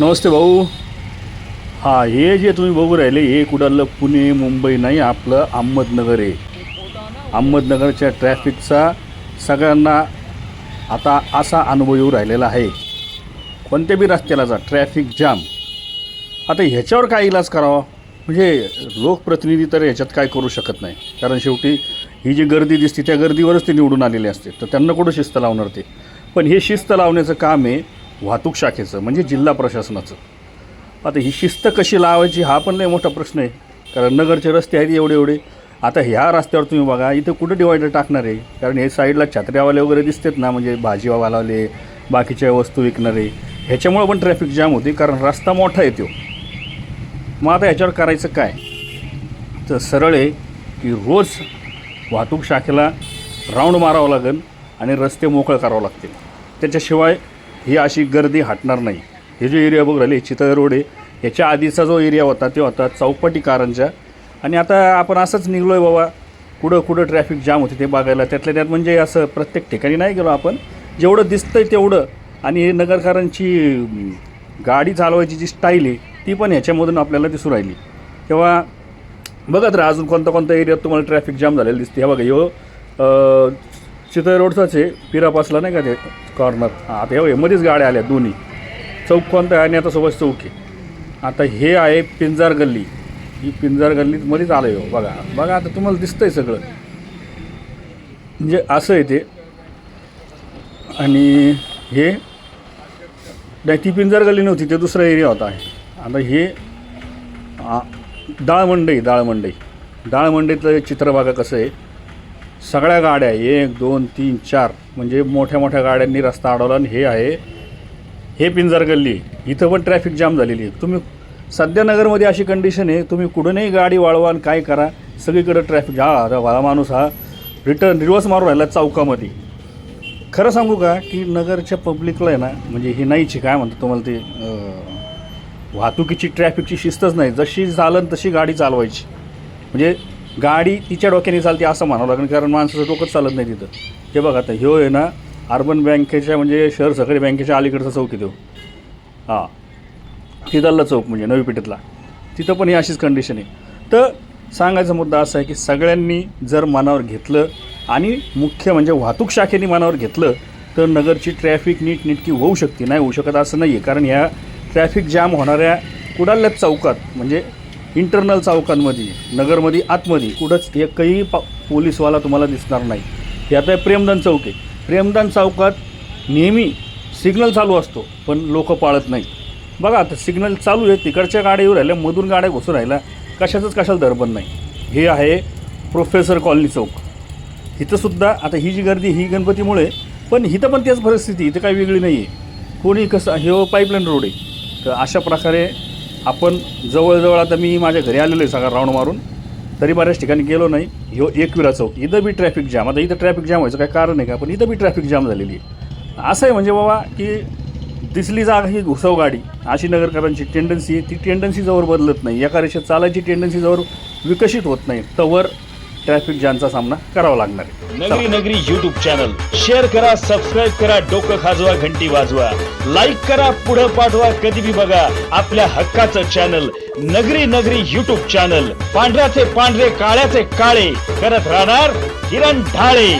नमस्ते भाऊ. हा हे जे तुम्ही बघू राहिले हे कुडालं पुणे मुंबई नाही आपलं अहमदनगर आहे. अहमदनगरच्या ट्रॅफिकचा सगळ्यांना आता असा अनुभव येऊ राहिलेला आहे. कोणत्या बी रस्त्याला जा ट्रॅफिक जाम. आता ह्याच्यावर काय इलाज करावा? म्हणजे लोकप्रतिनिधी तर ह्याच्यात काय करू शकत नाही. कारण शेवटी ही जी गर्दी दिसते त्या गर्दीवरच ते निवडून आलेले असते. तर त्यांना कुठं शिस्त लावणार ते? पण हे शिस्त लावण्याचं काम आहे वाहतूक शाखेचं म्हणजे जिल्हा प्रशासनाचं. आता ही शिस्त कशी लावायची हा पण लई मोठा प्रश्न आहे. कारण नगरचे रस्ते आहेत एवढे एवढे. आता ह्या रस्त्यावर तुम्ही बघा इथं कुठं डिवायडर टाकणार आहे? कारण हे साईडला छत्र्यावाले वगैरे दिसतात ना म्हणजे भाजीवालावाले बाकीच्या वस्तू विकणारे. ह्याच्यामुळं पण ट्रॅफिक जाम होते कारण रस्ता मोठा येतो मग आता ह्याच्यावर करायचं काय? तर सरळ आहे की रोज वाहतूक शाखेला राऊंड मारावं लागेल आणि रस्ते मोकळे करावं लागतील. त्याच्याशिवाय ही अशी गर्दी हटणार नाही. हे जो एरिया बघ राहिले चितळ रोड आहे याच्या आधीचा जो एरिया होता ते होता चौपाटी कारांच्या आणि आता आपण असंच निघलो आहे बाबा कुठं कुठं ट्रॅफिक जाम होते ते बघायला. त्यातल्या त्यात म्हणजे असं प्रत्येक ठिकाणी नाही गेलो आपण. जेवढं दिसतं आहे तेवढं. आणि हे नगरकारांची गाडी चालवायची जी स्टाईल आहे ती पण ह्याच्यामधून आपल्याला दिसून राहिली. तेव्हा बघत राहा अजून कोणता कोणता एरियात तुम्हाला ट्रॅफिक जाम झालेला दिसते हे बघा यो चितळ रोडचाच आहे पिरापासला नाही का ते कॉर्नर हां आता हे मध्येच गाड्या आल्या दोन्ही. चौक कोणता आहे आणि आता सोबत चौक आहे. आता हे आहे पिंजार गल्ली. ही पिंजार गल्लीत मध्येच आलं आहे हो, बघा. बघा आता तुम्हाला दिसतंय सगळं. म्हणजे असं आहे ते. आणि हे नाही ती पिंजार गल्ली नव्हती ते दुसरा एरिया होता. आता हे आ, डाळ मंडई डाळ मंडई. डाळ मंडईतलं कसं आहे? सगळ्या गाड्या एक दोन तीन चार म्हणजे मोठ्या मोठ्या गाड्यांनी रस्ता अडवला आणि हे आहे. हे पिंजर गल्ली इथं पण ट्रॅफिक जाम झालेली आहे. तुम्ही सध्या नगरमध्ये अशी कंडिशन आहे तुम्ही कुठूनही गाडी वाळवा आणि काय करा सगळीकडं ट्रॅफिक हा आता माणूस हा रिटर्न रिवर्स मारून राहिला चौकामध्ये. खरं सांगू का की नगरच्या पब्लिकला आहे ना म्हणजे ही नाहीची काय म्हणतात तुम्हाला ते वाहतुकीची ट्रॅफिकची शिस्तच नाही. जशी चालन तशी गाडी चालवायची. म्हणजे गाडी तिच्या डोक्याने चालते असं म्हणावं लागेल कारण माणसाचं डोकंच चालत नाही तिथं. हे बघा आता ह्यो आहे ना अर्बन बँकेच्या म्हणजे शहर सहकारी बँकेच्या अलीकडचा चौक येतो हां. तिथला चौक म्हणजे नवी पेठेतला. तिथं पण ही अशीच कंडिशन आहे. तर सांगायचा मुद्दा असा आहे की सगळ्यांनी जर मनावर घेतलं आणि मुख्य म्हणजे वाहतूक शाखेने मनावर घेतलं तर नगरची ट्रॅफिक नीटनेटकी होऊ शकते नाही होऊ शकत असं नाही आहे कारण ह्या ट्रॅफिक जाम होणाऱ्या कुडाल्या चौकात म्हणजे इंटरनल चौकांमध्ये नगरमध्ये आतमध्ये कुठंच एकही पा पोलीसवाला तुम्हाला दिसणार नाही. हे आता प्रेमदान चौक आहे. प्रेमदान चौकात नेहमी सिग्नल चालू असतो पण लोक पाळत नाही. बघा आता सिग्नल चालू आहे तिकडच्या गाड्या येऊ राहिल्या मधून गाड्या घुसून राहिल्या कशाचंच कशाला दरबंद नाही. हे आहे प्रोफेसर कॉलनी चौक. इथंसुद्धा आता ही जी गर्दी ही गणपतीमुळे पण इथं पण त्याच परिस्थिती इथं काही वेगळी नाही आहे कोणी कसं हे हो पाईपलाईन रोड आहे. तर अशा प्रकारे आपण जवळजवळ आता मी माझ्या घरी आलेलो आहे सगळा राऊंड मारून. तरी बऱ्याच ठिकाणी गेलो नाही. ह्यो एकविरा चौक. इथं बी ट्रॅफिक जाम आता इथं ट्रॅफिक जाम व्हायचं काय कारण आहे का? पण इथं बी ट्रॅफिक जाम झालेली आहे. असं आहे म्हणजे बाबा की दिसली जागा ही घुसव गाडी. अशी नगरकरांची टेंडन्सी ती टेंडन्सी जवळ बदलत नाही. एका रेषेत चालायची टेंडन्सी जवळ विकसित होत नाही. तवर ट्रॅफिक जॅमचा सामना करावा लागणार आहे. नगरी नगरी युट्यूब चॅनल शेअर करा सबस्क्राईब करा डोकं खाजवा घंटी वाजवा. लाईक करा पुढं पाठवा कधी बी बघा. आपल्या हक्काचं चॅनल नगरी नगरी युट्यूब चॅनल पांढऱ्याचे पांढरे काळ्याचे काळे. करत राहणार किरण ढाळे.